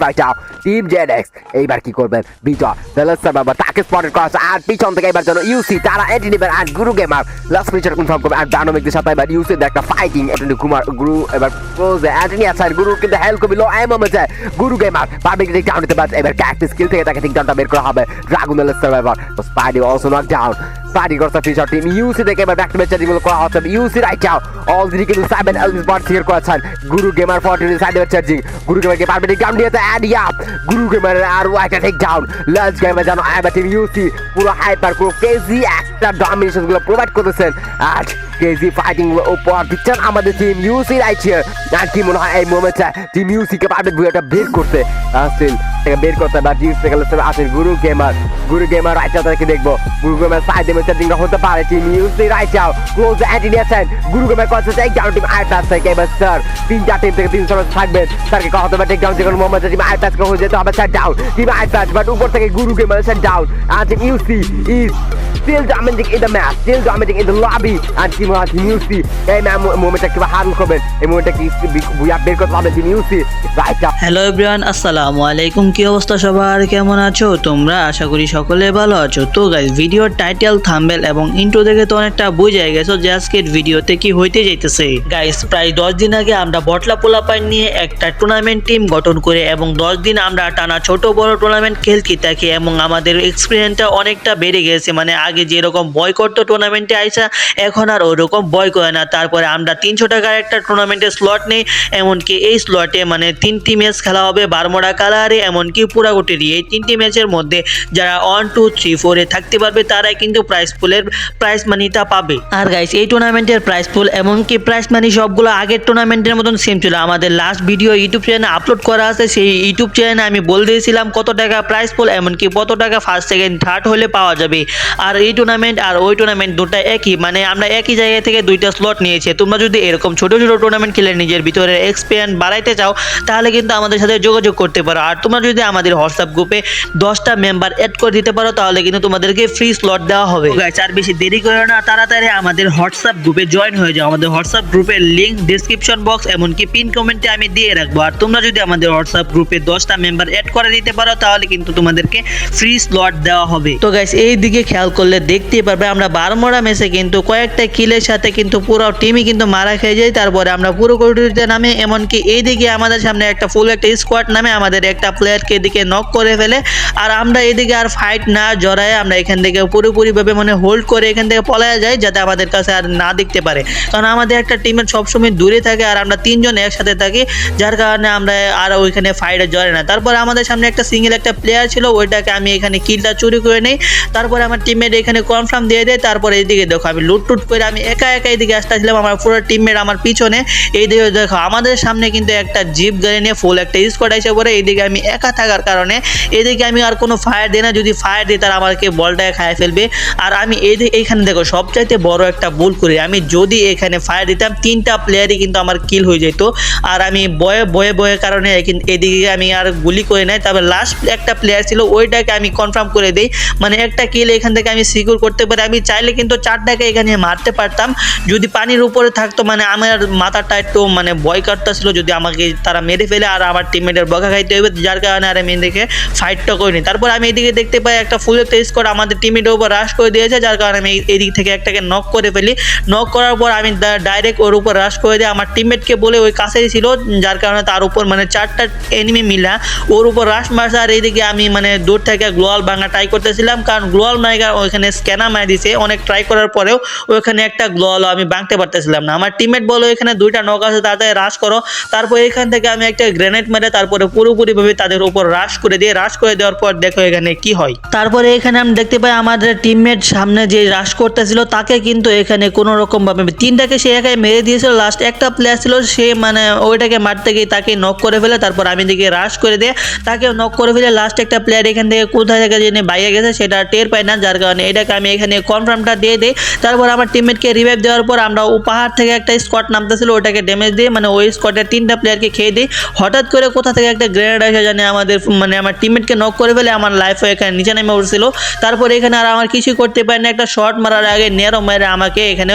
Now, team ZX এইবার কি করবেন? বিজয় বেলাস্টার বাবা তাকে স্পটেড করা আর পিছন থেকে এবার যেন ইউসি তারা এন্টি নেবেন আর গুরু গেমার লাস্ট ফিচার কনফার্ম করবে। আর ডানোমিকদের সাথে এবার ইউসি একটা ফাইটিং অ্যান্টনি কুমার গুরু এবার ক্লোজ অ্যান্টনি স্পাইডি করছে ফিচার টিম ইউসি থেকে এবার ব্যাক টু ব্যাক রিভিউ করা হচ্ছে ইউসি রাইট নাও অলরেডি কিন্তু সাইবেন এলভিস বট সিগার করেছেন। গুরু গেমার ফর্টি সাইডে চার্জিং গুরু গেমারকে পারবে ডাউন দিয়েছে অ্যাড ইয়া গুরু গেমার আর একটা টেক ডাউন লাস্ট গেমে জানো আইবা টিম ইউসি পুরো হাইপার পুরো কেজি একটা ডমিনেশনগুলো প্রোভাইড করতেছেন আর ফাইটিংগুলো উপহার দিচ্ছেন আমাদের টিম ইউসি রাইট আর কি মনে হয় এই মোমেন্টে টিম ইউসি কে পারবে বুয়াটা বের করতে। আসিল বের করতে বা ইউসি থেকে আসিল। গুরু গেমার গুরু গেমার রাইট থেকে দেখব। গুরু গেমার সাইড এমে সেটিং হতে পারে। Team UC right close anti নিয়েছেন গুরু গেমার করছে take down team I plus থেকে এবার স্যার তিনটা টিম থেকে তিনশো থাকবেন স্যারকে কথা হবে টেক ডাউন যে কোনো মোমেন্টে টিম আই প্লাস হয়ে যেতে হবে। Sir down team I plus but উপর থেকে Guru gamer sir down R team UC is still dominating in the match, still dominating in the lobby, and Team Hot Team UC, এই মোমেন্টটা কিবা হারুন করবেন এই মোমেন্টটা কি বুয়া বের করতে পারবে team UC right hello everyone আসসালামু আলাইকুম কি অবস্থা সবার? কেমন আছো তোমরা? আশা করি সকলে ভালো আছো। তো গাইজ ভিডিওর টাইটেল থাম্বেল এবং ইন্ট্রো দেখে তো অনেকটা বুঝে গেছো যে আজকের ভিডিওতে কি হইতে যাইতেছে। গাইজ প্রায় দশ দিন আগে আমরা বটলা পোলাপাইন নিয়ে একটা টুর্নামেন্ট টিম গঠন করে এবং দশ দিন আমরা টানা ছোট বড় টুর্নামেন্ট খেলতে থাকি এবং আমাদের এক্সপিরিয়েন্সটা অনেকটা বেড়ে গেছে। মানে আগে যেরকম ভয় করতো টুর্নামেন্টে আইসা, এখন আর ওরকম ভয় করে না। তারপরে আমরা তিনশো টাকার একটা টুর্নামেন্টের স্লট নেই, এমনকি এই স্লটে মানে তিনটি ম্যাচ খেলা হবে বারমোড়া কালারে এমনকি পুরাগুটিরি এই তিনটি ম্যাচের মধ্যে যারা ওয়ান টু থ্রি ফোরে থাকতে পারবে, তারাই কিন্তু প্রাইস পুলের প্রাইস মানিটা পাবে। আর গাইস এই টুর্নামেন্টের প্রাইস পুল এমনকি প্রাইস মানি সবগুলো আগের টুর্নামেন্টের মতন সেম ছিল। আমাদের লাস্ট ভিডিও ইউটিউব চ্যানেলে আপলোড করা আছে, সেই ইউটিউব চ্যানেলে আমি বলে দিয়েছিলাম কত টাকা প্রাইস পুল এমনকি কত টাকা ফার্স্ট সেকেন্ড থার্ড হলে পাওয়া যাবে। আর এই টুর্নামেন্ট আর ওই টুর্নামেন্ট দুটো একই মানে আমরা একই জায়গা থেকে দুইটা স্লট নিয়েছি। তোমরা যদি এরকম ছোট ছোট টুর্নামেন্ট খেলে নিজের ভিতরে এক্সপিরিয়েন্স বাড়াইতে চাও তাহলে কিন্তু আমাদের সাথে যোগাযোগ করতে পারো। আর তোমরা যদি আমাদের হোয়াটসঅ্যাপ গ্রুপে দশটা মেম্বার অ্যাড করে দিতে পারো তাহলে কিন্তু তোমাদেরকে ফ্রি স্লট দেওয়া হবে। আর বেশি দেরি করো না তাড়াতাড়ি আমাদের হোয়াটসঅ্যাপ গ্রুপে জয়েন হয়ে যাও। আমাদের হোয়াটসঅ্যাপ গ্রুপের লিঙ্ক ডিসক্রিপশন বক্স এমনকি পিন কমেন্টে আমি দিয়ে রাখব। আর তোমরা যদি আমাদের হোয়াটসঅ্যাপ গ্রুপে দশটা মেম্বার অ্যাড করে দিতে পারো তাহলে কিন্তু তোমাদেরকে ফ্রি স্লট দেওয়া হবে। তো গাইস এই দিকে খেয়াল করলে দেখতেই পারবে, আমরা বারমোড়া মেসে কিন্তু কয়েকটা কিলের সাথে কিন্তু পুরো টিমই কিন্তু মারা খেয়ে যায়। তারপরে আমরা পুরো কোটিতে নামে, এমনকি এইদিকে আমাদের সামনে একটা ফুল একটা স্কোয়াড নামে আমাদের একটা প্লেয়ারকে এদিকে নক করে ফেলে। আর আমরা এদিকে আর ফাইট না জড়ায় আমরা এখান থেকে পুরোপুরিভাবে মানে হোল্ড করে এখান থেকে পলায় যাই, যাতে আমাদের কাছে আর না দেখতে পারে। কারণ আমাদের একটা টিমের সবসময় দূরে থাকে আর আমরা তিনজন একসাথে থাকি, যার কারণে আমরা আর ওইখানে ফাইটে জড়ে না। তারপরে আমাদের সামনে একটা সিঙ্গেল একটা প্লেয়ার ছিল, ওইটাকে আমি এখানে কিলটা চুরি করে নেই। তারপরে আমার টিমমেট এখানে কনফার্ম দিয়ে দেয়, তারপরে এইদিকে দেখো আমি লুট টুট করে আমি একা একা এদিকে আসতেছিলাম, আমার পুরো টিমমেট আমার পিছনে। এইদিকে দেখো আমাদের সামনে কিন্তু একটা জিপ গাড়ি নিয়ে ফুল একটা স্কোয়াড এসে পড়ে এইদিকে আমি একা থাকার কারণে। এদিকে আমি আর কোনো ফায়ার দিই না, যদি ফায়ার দিই তারা আমাকে বলটাকে খায় ফেলবে। আর আমি এই এইখানে দেখো সবচাইতে বড় একটা ভুল করি, আমি যদি এখানে ফায়ার দিতাম, তিনটা প্লেয়ারই কিন্তু আমার কিল হয়ে যেত। আর আমি বয়ে বয়ে বয়ে কারণে এদিকে আমি আর গুলি করে নাই, তবে লাস্ট একটা প্লেয়ার ছিল, ওইটাকে আমি কনফার্ম করে দিই। মানে একটা কিল এখান থেকে আমি সিকিউর করতে পারি। আমি চাইলে কিন্তু চারটাকে এখানে মারতে পারতাম। যদি পানির উপরে থাকতো মানে আমার মাথাটা একটু মানে ভয় কাটতেছিল যদি আমাকে তারা মেরে ফেলে আর আমার টিমমেটের বকা খাইতে হবে যার কারণে আর আমি এদিকে ফাইটটা করিনি। তারপর আমি এদিকে দেখতে পাই একটা ফুলের একটা করে আমাদের টিমের উপর রাশ করে দিয়েছে, যার কারণে আমি এদিক থেকে একটাকে নক করে ফেলি। নক করার পর আমি ডাইরেক্ট ওর উপর রাশ করে দিই। আমার টিমমেটকে বলে ওই কাছেই ছিল, যার কারণে তার উপর মানে চারটা এনিমি মিলা ওর উপর রাশ মারছে। আর এইদিকে আমি মানে দূর থেকে গ্লোয়াল ভাঙা ট্রাই করতেছিলাম, কারণ গ্লোয়াল মাইগা ওইখানে স্ক্যানার মারি দিছে, অনেক ট্রাই করার পরেও ওইখানে একটা গ্লোয়াল আমি ভাঙতে পারতেছিলাম না। আমার টিমমেট বলো এখানে দুইটা নক আছে, তাড়াতাড়ি রাশ করো। তারপর এখান থেকে আমি একটা গ্রেনেড মেরে তারপরে পুরোপুরিভাবে তাদের উপর রাশ করে দিয়ে রাশ করে দেওয়ার পর দেখো এখানে কি হয়। তারপরে এখানে আমি দেখতে পাই আমাদের টিমমেট সামনে যে রাশ করতেছিল, তাকে কিন্তু এখানে কোনো রকম ভাবে তিনটাকে সে একাই মেরে দিয়েছিল। লাস্ট একটা প্লেয়ার ছিল, সে মানে ওইটাকে মারতে গিয়ে তাকে নক করে ফেলে, তারপর আমি দিকে রাশ করে দিয়ে তাকে নক করে ফেলে। লাস্ট একটা প্লেয়ার এখান থেকে কোথায় থেকে জেনে বাইরে গেছে, সেটা টের পায় না, যার কারণে এটাকে আমি এখানে কনফার্মটা দিয়ে দিই। তারপর আমার টিমমেটকে রিভাইভ দেওয়ার পর আমরা পাহাড় থেকে একটা স্কট নামতেছিল, ওটাকে ড্যামেজ দিয়ে মানে ওই স্কটের তিনটা প্লেয়ারকে খেয়ে দিই। হঠাৎ করে কোথা থেকে একটা গ্রেনেড আসে জানে আমাদের মানে আমার টিমমেটকে নক করে ফেলে, আমার লাইফও এখানে নিচে নেমে উঠছিল। তারপরে এখানে আর আমার কিছুই করতে পারি না, একটা শর্ট মারার আগে নেরো মেরে আমাকে এখানে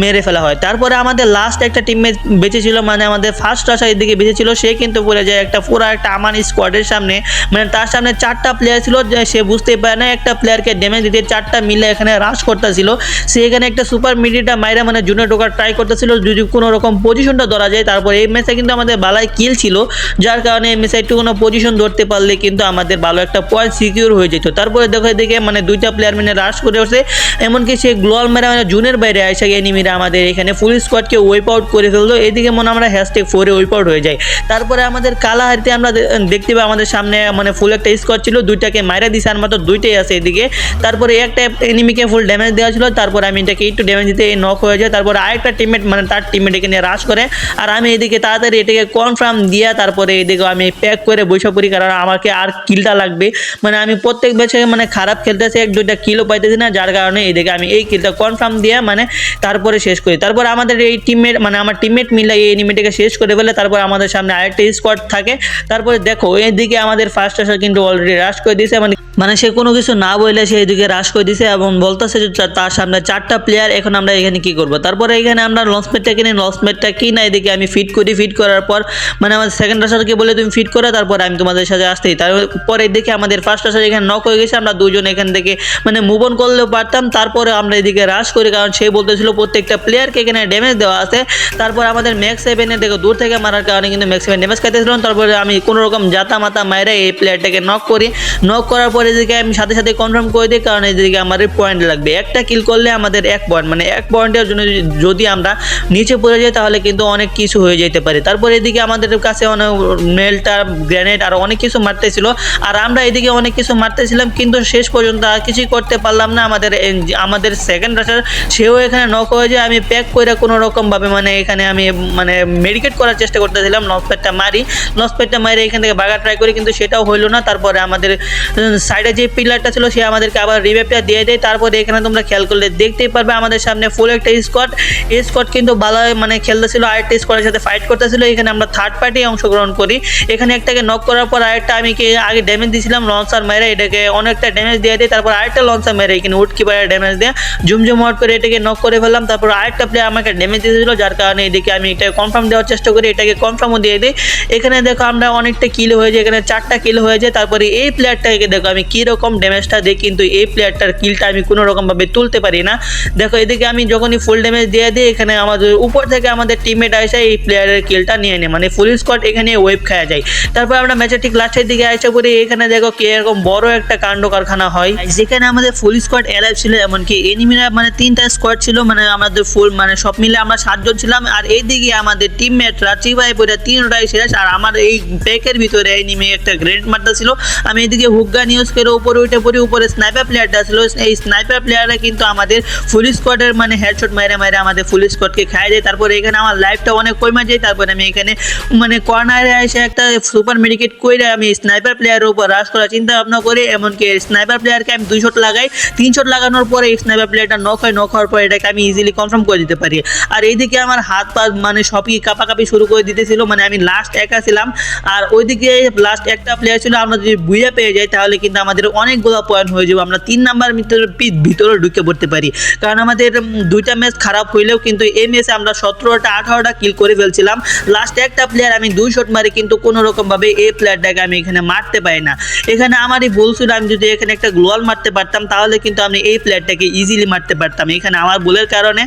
মেরে ফেলা হয়। তারপরে আমাদের লাস্ট একটা টিমমেট বেঁচে ছিল মানে আমাদের ফার্স্ট আসার দিকে বেঁচে ছিল সে কিন্তু পড়ে যায় একটা পুরো একটা আমার স্কোয়াডের সামনে মানে তার সামনে চারটা প্লেয়ার ছিল সে বুঝতে পারে না একটা প্লেয়ারকে ড্যামেজ দিতে চারটা মিলে এখানে রাশ করতেছিল। সে এখানে একটা সুপার মিডিটা মাইরা মানে জুনে ঢোকার ট্রাই করতেছিল। যদি কোনো রকম পজিশনটা ধরা যায়, তারপর এই ম্যাচে কিন্তু আমাদের বালাই কিল ছিল। যার কারণে এই ম্যাচে একটু কোনো পজিশন ধরতে পারলে কিন্তু আমাদের ভালো একটা পয়েন্ট সিকিউর হয়ে যেত। তারপরে দেখো এদিকে মানে দুইটা প্লেয়ার মানে রাশ করে ওঠে এমনকি সে গ্লোয়াল মেরা মানে জুনের বাইরে আসে এনিমিরা আমাদের এখানে ফুল স্কোয়াডকে ওয়েপ আউট করে ফেলল। এদিকে মনে আমরা হ্যাশট্যাগ ফোরে ওয়েপ আউট হয়ে যায় তারপরে আমাদের কালাহারিতে আমরা দেখতে পাই আমাদের সামনে মানে ফুল একটা স্কোয়াড ছিল। দুইটাকে মাইরা দিছে আর মাত্র দুইটাই আছে এদিকে। তারপরে একটা এনিমিকে ফুল ড্যামেজ দেওয়া ছিল। তারপর আমি এটাকে একটু ড্যামেজ দিতে নক হয়ে যায়। তারপর আরেকটা টিমমেট মানে তার টিমমেট এখানে রাশ করে। আর আমি এদিকে তাড়াতাড়ি এটাকে কনফার্ম দিয়া তারপরে এদিকে আমি প্যাক করে বসে পড়ি, কারণ আমাকে আর কিলটা লাগবে। মানে আমি প্রত্যেক ম্যাচে মানে খারাপ খেলতেছি, এক দুইটা কিলও পাইতেছি না, যার কারণে এদিকে আমি এই কিলটা কনফার্ম দিয়ে মানে তারপরে শেষ করি। তারপর আমাদের এই টিমমেট মানে আমার টিমমেট মিলে এই এনিমিটাকে শেষ করে ফেলে। তারপর আমাদের সামনে আরেকটা স্কোয়াড থাকে। তারপরে দেখো এইদিকে আমাদের ফার্স্ট আসার কিন্তু অলরেডি রাশ করে দিয়েছে। মানে মানে সে কোনো কিছু না বললে সে এদিকে রাশ করে দিছে এবং বলতেছে যে তার সামনে চারটা প্লেয়ার এখন আমরা এখানে কি করব? তারপরে এখানে আমরা লঞ্চপ্যাডটা কিনে লঞ্চপ্যাডটা কিনা, এদিকে আমি ফিট করি ফিট করার পর মানে আমার সেকেন্ড আসারকে বলে তুমি ফিট করো, তারপর আমি তোমাদের সাথে আসতেই। তারপরে এদিকে আমাদের ফার্স্ট আসার এখানে নক হয়ে গেছে, আমরা দুজন এখান থেকে মানে মুভ অন করলেও পারতাম, তারপরে আমরা এদিকে রাশ করি, কারণ সে বলতেছিল প্রত্যেকটা প্লেয়ারকে এখানে ড্যামেজ দেওয়া আছে। তারপর আমাদের ম্যাক্স সেভেনে দেখো, দূর থেকে মারার কারণে কিন্তু ম্যাক্স সেভেন ড্যামেজ খাইতেছিলাম তারপরে আমি কোনো রকম জাতা মাতা মাইরে এই প্লেয়ারটাকে নক করি। নক করার পরে এদিকে আমি সাথে সাথে কনফার্ম করে দিই, কারণ এদিকে আমাদের পয়েন্ট লাগবে। একটা কিল করলে আমাদের এক পয়েন্ট মানে এক পয়েন্টের জন্য যদি- আমরা নিচে পড়ে যাই তাহলে কিন্তু অনেক কিছু হয়ে যেতে পারে। তারপর এদিকে আমাদের কাছে অনেক মেলটা গ্রেনেড আর অনেক কিছু মারতেছিল। আর আমরা এদিকে অনেক কিছু মারতেছিলাম, কিন্তু শেষ পর্যন্ত আর কিছুই করতে পারলাম না আমাদের আমাদের সেকেন্ড রাশার সেও এখানে নক হয়ে যায়। আমি প্যাক করে কোনো রকমভাবে মানে এখানে আমি মানে মেডিকেট করার চেষ্টা করতেছিলাম লসপ্যাডটা মারি। লসপ্যাডটা মারি এখান থেকে বাগা ট্রাই করি, কিন্তু সেটাও হইল না। তারপরে আমাদের সাইডে যে পিলারটা ছিল, সে আমাদেরকে আবার রিভেপটা দিয়ে দেয়। তারপরে এখানে তোমরা খেয়াল করলে দেখতেই পারবে আমাদের সামনে ফুল একটা স্কোয়াড এই স্কোয়াড কিন্তু ভালো মানে খেলতেছিল, আরেকটা স্কোয়াডের সাথে ফাইট করতেছিল। এখানে আমরা থার্ড পার্টি অংশগ্রহণ করি। এখানে একটাকে নক করার পর আরেকটা আমি কি আগে ড্যামেজ দিয়েছিলাম লঞ্চার মেরে এটাকে অনেকটা ড্যামেজ দিয়ে দেয়। তারপর আরেকটা লঞ্চার মেরে এখানে উড কিপারের ড্যামেজ দিয়ে। জুমজুম আউট করে এটাকে নক করে ফেললাম। তারপর আরেকটা প্লেয়ার আমাকে ড্যামেজ দিয়েছিল, যার কারণে এদিকে আমি এটাকে কনফার্ম দেওয়ার চেষ্টা করি, এটাকে কনফার্মও দিয়ে দিই। এখানে দেখো আমরা অনেকটা কিল হয়ে যায়, এখানে চারটা কিল হয়ে যায়। তারপরে এই প্লেয়ারটাকে দেখো আমি কীরকম ড্যামেজটা দিই, কিন্তু এই প্লেয়ারটার কিলটা আমি কোনো রকমভাবে তুলতে পারি না। দেখো, এদিকে আমি যখনই ফুল ড্যামেজ দিয়ে দিই, এখানে আমাদের উপর থেকে আমাদের টিমমেট আসে, এই প্লেয়ারের কিলটা নিয়ে নেয়। মানে ফুল স্কোয়াড এখানে ওয়েব খাওয়া যায়। তারপর আমরা ম্যাচের ঠিক লাস্টের দিকে আসে করি এখানে দেখো কি এরকম বড় একটা কাণ্ড কারখানা হয়। যেখানে আমাদের ফুল স্কোয়াড অ্যালাইভ ছিল, এমনকি এনিমিরা মানে তিনটা স্কোয়াড ছিল মানে আমাদের ফুল মানে সব মিলে আমরা সাতজন ছিলাম। আর এইদিকে আমাদের টিমমেটরা চিবাই পড়ে তিনটাই শেষ, আর আমার এই প্যাকের ভিতরে এনিমি একটা গ্রেনেড মারটা ছিল আমি এদিকে হুগা নিউজ করে উপরে উঠে পড়ি, উপরে স্নাইপার প্লেয়ারটা ছিল এই স্নাইপার প্লেয়াররা কিন্তু আমাদের ফুল স্কোয়াডের মানে হেডশট মাইরে মাইরে আমাদের ফুল স্কোয়াডকে খাই যায় তারপরে এখানে আমার লাইফটা অনেক কমে যায়। তারপরে আমি এখানে মানে কর্নারে এসে একটা সুপার মেডিকেট করে আমি স্নাইপার প্লেয়ারের উপর রাশ করার চিন্তা ভাবনা করি। এমনকি স্নাইপার প্লেয়ারকে আমি দুই শট লাগাই। তিন শট লাগানোর পরে স্নাইপার প্লেয়ারটা নক হয় নক হওয়ার পরে এটাকে আমি ইজিলি কনফার্ম করে দিতে পারি। আর এইদিকে আমার হাত পা মানে সবই কাপাকাপি শুরু করে দিতেছিল। মানে আমি লাস্ট একা ছিলাম আর ওইদিকে লাস্ট একটা প্লেয়ার ছিল। আমরা যদি বুঝে পেয়ে যাই, তাহলে কিন্তু আমাদের অনেকগুলো পয়েন্ট হয়ে যাবে। আমরা তিন নাম্বার ভিতরে ভিতরে ঢুকে পড়তে পারি। কারণ আমাদের দুইটা ম্যাচ খারাপ হইলেও কিন্তু এই ম্যাচে আমরা সতেরোটা, আঠারোটা কিল করে ফেলছিলাম। লাস্ট একটা প্লেয়ার আমি দুই শট মারি কিন্তু কোনো রকমভাবে এই প্লেয়ারটাকে আমি এখানে মারতে পারি না। এখানে আমারই ভুল ছিল, আমি যদি এখানে একটা গ্লোয়াল মারতে পারতাম, তাহলে কিন্তু আমি এই প্লেয়ারটাকে ইজিলি মারতে পারতাম। এখানে আমার ভুলের কারণে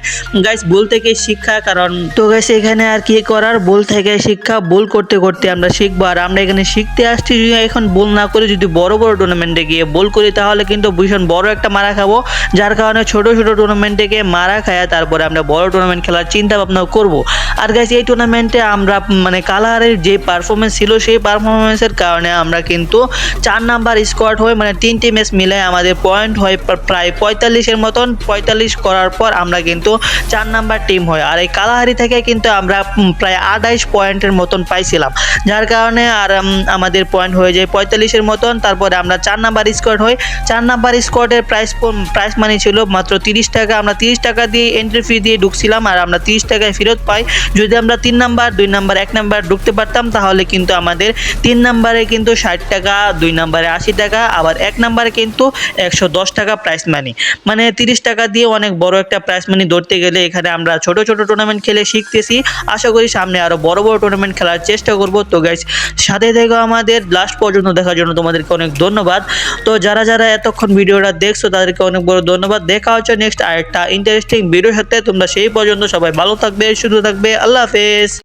গাইস ভুল থেকে শিক্ষা, কারণ তো গাইস এখানে আর কি করার? ভুল থেকে শিক্ষা, ভুল করতে করতে আমরা শিখব। আর আমরা এখানে শিখতে আসছি এখন ভুল না করে যদি বড় বড় টুর্নামেন্টে গিয়ে ভুল করি, তাহলে কিন্তু ভীষণ বড় একটা মারা খাব, যার কারণে ছোট ছোট টুর্নামেন্টে গিয়ে মারা খায়, তারপরে আমরা বড় টুর্নামেন্ট খেলার চিন্তা ভাবনা করব। আর গাইস এই টুর্নামেন্টে আমরা মানে কালারের যে পারফরমেন্স ছিল, সেই পারফরমেন্সের কারণে আমরা কিন্তু চার নাম্বার স্কোয়াড হয়ে মানে তিনটি ম্যাচ মিলে আমাদের পয়েন্ট হয় প্রায় পঁয়তাল্লিশের মতন, পঁয়তাল্লিশ করার পর আমরা কিন্তু চার নাম্বার টিম হয়, আর এই কালাহারি থেকে কিন্তু আমরা প্রায় আঠাইশ পয়েন্টের মতন পাইছিলাম। যার কারণে আর আমাদের পয়েন্ট হয়ে যায় পঁয়তাল্লিশের মতন, তারপরে আমরা চার নাম্বার স্কোয়াড হই চার নাম্বার স্কোয়াডের প্রাইস প্রাইস মানি ছিল মাত্র তিরিশ টাকা। আমরা তিরিশ টাকা দিয়ে এন্ট্রি ফি দিয়ে ঢুকছিলাম আর আমরা তিরিশ টাকায় ফেরত পাই। যদি আমরা তিন নাম্বার দুই নাম্বার এক নাম্বার ঢুকতে পারতাম, তাহলে কিন্তু আমাদের তিন নাম্বারে কিন্তু ষাট টাকা, দুই নাম্বারে আশি টাকা, আবার এক নাম্বারে কিন্তু একশো দশ টাকা প্রাইস মানি মানে তিরিশ টাকা দিয়ে অনেক বড় একটা প্রাইস মানি ধরতে গেলে এখানে আমরা ছোট ছোট টুর্নামেন্ট খেলে শিখতেছি। আশা করি সামনে আরও বড় বড় টুর্নামেন্ট খেলার চেষ্টা করব। তো গাইস সাথে থেকে আমাদের। লাস্ট পর্যন্ত দেখার জন্য তোমাদেরকে অনেক ধন্যবাদ। তো যারা যারা এতক্ষণ ভিডিওটা দেখছ তাদেরকে অনেক বড় ধন্যবাদ। দেখা হচ্ছে নেক্সট আরেকটা ইন্টারেস্টিং ভিডিওর সাথে। তোমরা সেই পর্যন্ত সবাই ভালো থাকবে, সুস্থ থাকবে। আল্লাহ হাফেজ।